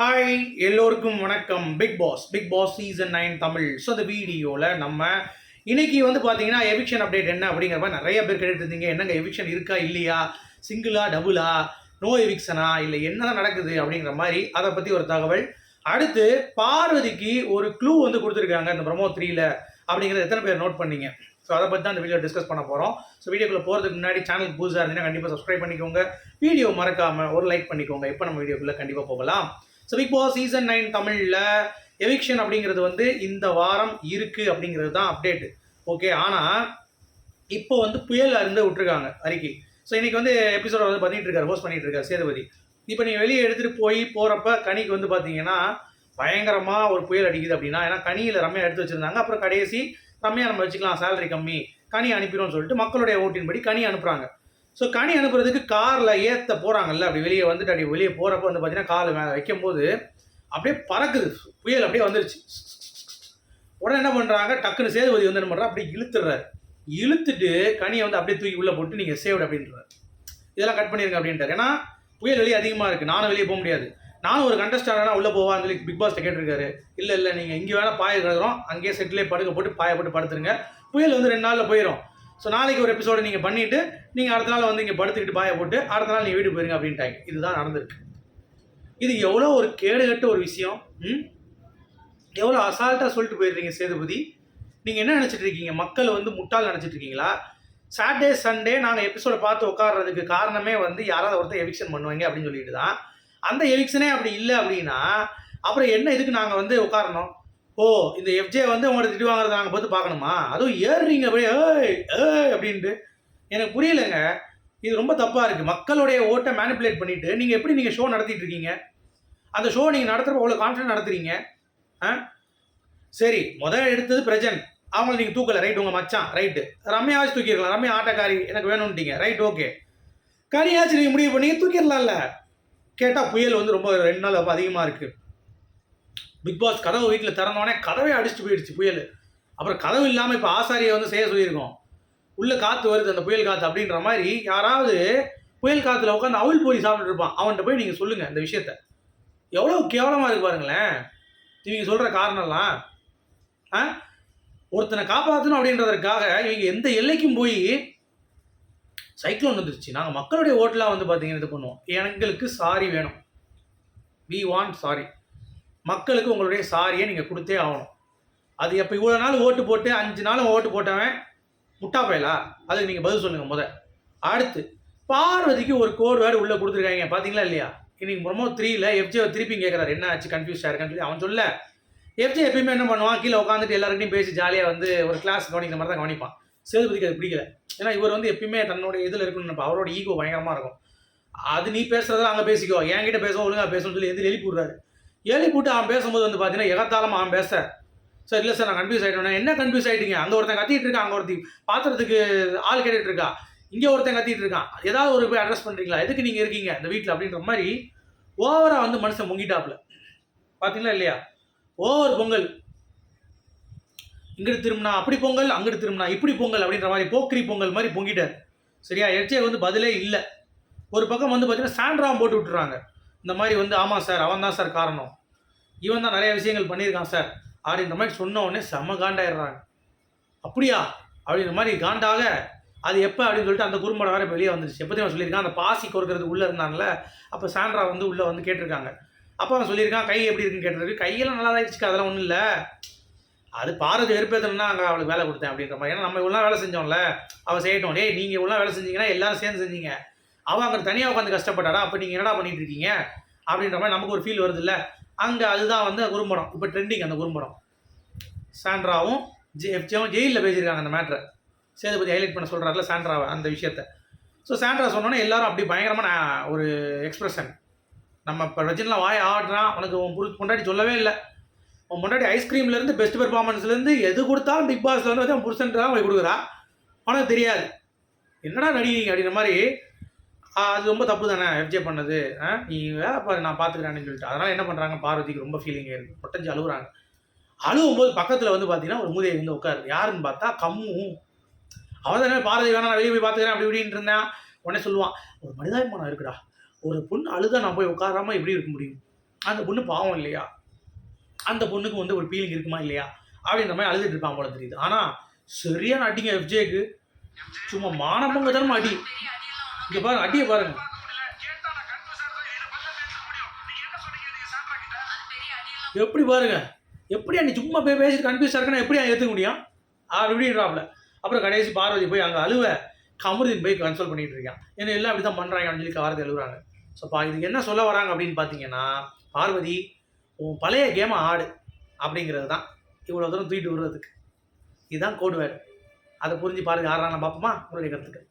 Hi எல்லோருக்கும் வணக்கம். Bigg Boss Bigg Boss season nine Tamil. So அந்த வீடியோவில் நம்ம இன்னைக்கு வந்து பார்த்தீங்கன்னா எவிக்ஷன் அப்டேட் என்ன அப்படிங்கிற மாதிரி நிறைய பேர் கேட்டுட்டு இருந்தீங்க. என்னங்க எவிக்ஷன் இருக்கா இல்லையா? சிங்கிளா டபுளா நோ எவிக்ஷனா இல்லை என்ன நடக்குது அப்படிங்கிற மாதிரி அதை பற்றி ஒரு தகவல். அடுத்து பார்வதிக்கு ஒரு க்ளூ வந்து கொடுத்துருக்காங்க இந்த ப்ரமோ த்ரீல அப்படிங்கிறத எத்தனை பேர் நோட் பண்ணீங்க? ஸோ அதை பற்றி தான் இந்த வீடியோ டிஸ்கஸ் பண்ண போகிறோம் ஸோ வீடியோக்குள்ளே போகிறதுக்கு முன்னாடி சேனல் புதுசாக இருந்தீங்கன்னா கண்டிப்பாக சப்ஸ்கிரைப் பண்ணிக்கோங்க. வீடியோ மறக்காமல் ஒரு லைக் பண்ணிக்கோங்க. எப்போ நம்ம வீடியோக்குள்ளே கண்டிப்பாக போகலாம்? So Bigg Boss season nine தமிழில் எவிக்ஷன் அப்படிங்கிறது வந்து இந்த வாரம் இருக்குது அப்படிங்கிறது தான் அப்டேட்டு ஓகே ஆனால் இப்போ வந்து புயல் அருந்து விட்டுருக்காங்க அறிக்கை. ஸோ இன்னைக்கு வந்து எபிசோட் வந்து பண்ணிட்டு இருக்காரு ஹோஸ்ட் பண்ணிட்டு இருக்காரு சேதுபதி. இப்போ நீங்கள் வெளியே எடுத்துகிட்டு போய் போகிறப்ப கனிக்கு வந்து பார்த்தீங்கன்னா பயங்கரமாக ஒரு புயல் அடிக்குது அப்படின்னா ஏன்னா கனியில் ரம்யா எடுத்து வச்சுருந்தாங்க. அப்புறம் கடைசி ரம்யா நம்ம வச்சுக்கலாம் சேலரி கம்மி கனி அனுப்பிடும்னு சொல்லிட்டு மக்களுடைய ஓட்டின்படி கனி அனுப்புகிறாங்க ஸோ கனி அனுப்புறதுக்கு காரில் ஏற்ற போகிறாங்கல்ல அப்படி வெளியே வந்துட்டு அப்படி வெளியே போகிறப்ப வந்து பார்த்தீங்கன்னா கால் மேலே வைக்கும்போது அப்படியே பறக்குது. புயல் அப்படியே வந்துருச்சு. உடனே என்ன பண்ணுறாங்க டக்குன்னு சேதுபதி வந்து என்ன பண்ணுறா அப்படியே இழுத்துடுறாரு இழுத்துட்டு கனியை வந்து அப்படியே தூக்கி உள்ளே போட்டு நீங்கள் சேவ்டு அப்படின்றார். இதெல்லாம் கட் பண்ணிருங்க அப்படின்றார் ஏன்னா புயல் வெளியே அதிகமாக இருக்குது நானும் வெளியே போக முடியாது. நானும் ஒரு கண்டஸ்டானா உள்ளே போவான்னு சொல்லி பிக் பாஸ்ட்டை கேட்டிருக்காரு. இல்லை இல்லை நீங்கள் இங்கே வேணால் பாய கிடக்கிறோம் அங்கேயே செட்டிலே படுக்க போட்டு பாய போட்டு படுத்துருங்க. புயல் வந்து ரெண்டு நாளில் போயிடும் ஸோ நாளைக்கு ஒரு எபிசோடு நீங்கள் பண்ணிவிட்டு நீங்கள் அடுத்த நாள் வந்து இங்கே படுத்துக்கிட்டு பாய போட்டு அடுத்த நாள் நீங்கள் வீடு போயிருங்க அப்படின்ட்டாங்க இதுதான் நடந்திருக்கு. இது எவ்வளோ ஒரு கேடுகட்ட ஒரு விஷயம்? ம்? எவ்வளோ அசால்ட்டாக சொல்லிட்டு போயிடுறீங்க சேதுபதி? நீங்கள் என்ன நினச்சிட்டு இருக்கீங்க? மக்கள் வந்து முட்டாள் நினச்சிட்டு இருக்கீங்களா? சாட்டர்டே சண்டே நாங்கள் எபிசோடை பார்த்து உட்கார்றதுக்கு காரணமே வந்து யாராவது ஒருத்தர் எவிக்ஷன் பண்ணுவாங்க அப்படின்னு சொல்லிட்டு தான் அந்த எவிக்ஷனே அப்படி இல்லை அப்படின்னா அப்புறம் என்ன இதுக்கு நாங்கள் வந்து உட்காரணும்? ஓ இந்த எஃப்ஜே வந்து உங்களோட திட்டு வாங்குறத நாங்கள் பார்த்து பார்க்கணுமா? அதுவும் ஏறுறீங்க அப்படியே ஏய் ஏய் அப்படின்ட்டு. எனக்கு புரியலைங்க. இது ரொம்ப தப்பாக இருக்குது மக்களுடைய ஓட்டை மேனிப்புலேட் பண்ணிவிட்டு நீங்கள் எப்படி நீங்கள் ஷோ நடத்திட்டு இருக்கீங்க? அந்த ஷோ நீங்கள் நடத்துகிறப்ப அவ்வளோ கான்ஃபிடன்ட் நடத்துறீங்க? ஆ? சரி முதல் எடுத்தது பிரஜன் அவங்கள நீங்கள் தூக்கலை. ரைட் உங்கள் மச்சான். ரைட்டு ரம்யாச்சு தூக்கிடலாம் ரம்யா ஆட்டக்காரி எனக்கு வேணும்ட்டீங்க. ரைட் ஓகே கனியாச்சு நீங்கள் முடிவு பண்ணி தூக்கிடலாம்ல. கேட்டால் புயல் வந்து ரொம்ப ரெண்டு நாள் அப்போ அதிகமாக இருக்குது பிக் பாஸ் கதவு வீட்டில் திறந்தோடனே கதவே அடிச்சுட்டு போயிடுச்சு புயல். அப்புறம் கதவு இல்லாமல் இப்போ ஆசாரியை வந்து செய்ய சொல்லியிருக்கோம். உள்ளே காற்று வருது அந்த புயல் காற்று அப்படின்ற மாதிரி யாராவது புயல் காற்றுல உட்காந்து அவுள் போய் சாப்பிட்டு இருப்பான். அவன்கிட்ட போய் நீங்கள் சொல்லுங்கள் இந்த விஷயத்த. எவ்வளோ கேவலமாக இருக்கு பாருங்களேன். இவங்க சொல்கிற காரணம்லாம் ஆ? ஒருத்தனை காப்பாற்றணும் அப்படின்றதற்காக இவங்க எந்த எல்லைக்கும் போய் சைக்ளோன் வந்துருச்சு. நாங்கள் மக்களுடைய ஓட்டெலாம் வந்து பார்த்தீங்கன்னா இது பண்ணுவோம். எங்களுக்கு சாரி வேணும். வி வாண்ட் சாரி மக்களுக்கு உங்களுடைய சாரியை நீங்கள் கொடுத்தே ஆகணும். அது எப்போ இவ்வளோ நாள் ஓட்டு போட்டு அஞ்சு நாள் ஓட்டு போட்டவன் முட்டா பயலா? அதுக்கு நீங்கள் பதில் சொல்லுங்கள் முத. அடுத்து பார்வதிக்கு ஒரு கோடு வேறு உள்ளே கொடுத்துருக்காங்க. பார்த்தீங்களா இல்லையா? இன்னைக்கு ப்ரொமோ த்ரீல எஃப்ஜே திருப்பி கேட்குறாரு என்ன ஆச்சு கன்ஃபியூஸ் ஆயிருக்கான்னு சொல்லி அவன் சொல்ல எஃப்ஜே எப்பயுமே என்ன பண்ணுவான்? கீழே உட்காந்துட்டு எல்லாருக்கிட்டையும் பேசி ஜாலியாக வந்து ஒரு கிளாஸ் கவனிக்கிற மாதிரி தான் கவனிப்பான். சேதுபதிக்கு அது பிடிக்கல. ஏன்னா இவர் வந்து எப்பயுமே தன்னோட இதில் இருக்கணும்னு அவரோட ஈகோ பயங்கரமாக இருக்கும். அது நீ பேசுறதெல்லாம் அங்கே பேசிக்கோ. என்கிட்ட பேசுவோம் ஒழுங்காக பேசணும்னு சொல்லி எதிர் எழுப்பி விடுறாரு. எழுப்பி போட்டு அவன் பேசும்போது வந்து பார்த்தீங்கன்னா எகத்தாலும் அவன் பேச. சார் இல்லை சார் நான் கன்ஃபியூஸ் ஆகிட்டேன் என்ன கன்ஃபியூஸ் ஆகிட்டீங்க அங்கே ஒருத்தன் கத்திட்டு இருக்கான் அங்கே ஒருத்தி பாத்திரத்துக்கு ஆள் கேட்டுட்டு இருக்கா. இங்கே ஒருத்தன் கத்திட்டு இருக்கான். ஏதாவது ஒரு போய் அட்ரஸ் பண்ணுறீங்களா எதுக்கு நீங்கள் இருக்கீங்க இந்த வீட்டில் அப்படின்ற மாதிரி ஓவராக வந்து மனுஷன் முங்கிட்டாப்புல பார்த்தீங்களா இல்லையா? ஓவர் பொங்கல். இங்கிட்டு திரும்பினா அப்படி பொங்கல் அங்கிட்டு திரும்பினா இப்படி பொங்கல் அப்படின்ற மாதிரி போக்கிரி பொங்கல் மாதிரி பொங்கிட்டார். சரியா? எச்சே வந்து பதிலே இல்லை. ஒரு பக்கம் வந்து பார்த்தீங்கன்னா சாண்ட்ராம் போட்டு விட்டுறாங்க. இந்த மாதிரி வந்து ஆமாம் சார் அவன் தான் சார் காரணம். இவன் தான் நிறைய விஷயங்கள் பண்ணியிருக்கான் சார். அப்படின்ற மாதிரி சொன்ன உடனே செம்ம காண்டாயிடுறாங்க. அப்படியா? அப்படின்ற மாதிரி காண்டாக அது எப்போ அப்படின்னு சொல்லிட்டு அந்த குறும்படம் வேறு வெளியே வந்துருச்சு. எப்போ அவன் சொல்லியிருக்கான்? அந்த பாசி கொடுக்கறது உள்ளே இருந்தாங்கல்ல அப்போ சாண்ட்ரா வந்து உள்ளே வந்து கேட்டிருக்காங்க. அப்போ அவன் சொல்லியிருக்கான் கை எப்படி இருக்குன்னு கேட்டிருக்கு கையெல்லாம் நல்லா தான் இருந்துச்சு அதெல்லாம் ஒன்றும் இல்லை. அது பாரதி வெறுப்பேற்றணும்னா அங்கே அவளுக்கு வேலை கொடுத்தேன் அப்படின்ற மாதிரி. ஏன்னா நம்ம இவ்வளோ வேலை செஞ்சோம்ல அவள் செய்யட்டும். டேய் நீங்கள் இவ்வளோ வேலை செஞ்சீங்கன்னா எல்லாரும் சேர்ந்து செஞ்சீங்க. அவள் அங்கே தனியாக உட்காந்து கஷ்டப்பட்டாரா அப்போ நீங்கள் என்னடா பண்ணிட்டு இருக்கீங்க அப்படின்ற மாதிரி நமக்கு ஒரு ஃபீல் வருது இல்லை அங்கே அதுதான் வந்து குறும்படம். இப்போ ட்ரெண்டிங் அந்த குறும்படம். சாண்ட்ராவும் ஜெ ஜெயிலில் பேசியிருக்காங்க அந்த மேட்ரை சேதுபதி ஹைலைட் பண்ண சொல்கிறாருல சாண்ட்ராவை அந்த விஷயத்த. ஸோ சாண்ட்ரா சொன்னோன்னே எல்லாரும் அப்படி பயங்கரமான ஒரு எக்ஸ்பிரஷன் நம்ம இப்போ ரஜினிலாம் வாய் ஆடுறான் உனக்கு உன் புரு பொண்டாட்டி சொல்லவே இல்லை. உன் முன்னாடி ஐஸ்கிரீம்லேருந்து பெஸ்ட் பெர்ஃபார்மன்ஸ்லேருந்து எது கொடுத்தாலும் பிக் பாஸ்லேருந்து வந்து அவன் புருஷன் தான் போய் கொடுக்குறா? உனக்கு தெரியாது. என்னடா நடிகீங்க அப்படின்ற மாதிரி அது ரொம்ப தப்பு தானே எஃப்ஜே பண்ணது. ஆ, நீ வேலை பாரு நான் பார்த்துக்கிறேன்னு சொல்லிட்டு. அதனால் என்ன பண்ணுறாங்க பார்வதிக்கு ரொம்ப ஃபீலிங் இருக்குது பொட்டஞ்சு அழுகுறாங்க அழுவும் போது பக்கத்தில் வந்து பார்த்தீங்கன்னா ஒரு மூதையை வந்து உட்காரு யாருன்னு பார்த்தா கம்மும் அவன் தானே பாரதி வேணா நான் வெளியே போய் பார்த்துக்கிறேன் அப்படி இப்படின்னு இருந்தான் உடனே சொல்லுவான் ஒரு மனிதாபிமானம் இருக்குடா. ஒரு பொண்ணு அழுதா நான் போய் உட்காராம எப்படி இருக்க முடியும்? அந்த பொண்ணு பாவம் இல்லையா? அந்த பொண்ணுக்கு வந்து ஒரு ஃபீலிங் இருக்குமா இல்லையா? அப்படின்ற மாதிரி அழுதுட்டு இருப்பான் போல தெரியுது. ஆனால் சரியான அடிங்க எஃப்ஜேக்கு சும்மா மானமங்க தரமா அடி. இங்கே பாருங்க அடியை பாருங்க. எப்படி பாருங்க? எப்படி நீ சும்மா போய் பேசி கன்ஃபியூஸாக இருக்குன்னா எப்படி ஏற்றுக்க முடியும்? அப்படின்றாப்ல அப்புறம் கடைசி பார்வதி போய் அங்கே அழுவ கமருதீன் போய் கன்சல்ட் பண்ணிட்டு இருக்கான். ஏன்னா எல்லாம் அப்படி தான் பண்ணுறாங்க அப்படின்னு சொல்லி வாரத்தை எழுதுறாங்க ஸோ பா இதுக்கு என்ன சொல்ல வராங்க அப்படின்னு பார்த்தீங்கன்னா பார்வதி உன் பழைய கேமை ஆடு அப்படிங்கிறது தான். இவ்வளோ தூரம் தூக்கிட்டு விடுறதுக்கு. இதுதான் கோடுவேன் அதை புரிஞ்சு பாருங்க ஆறான பார்ப்போமா? உங்களுடைய கருத்துக்கள்.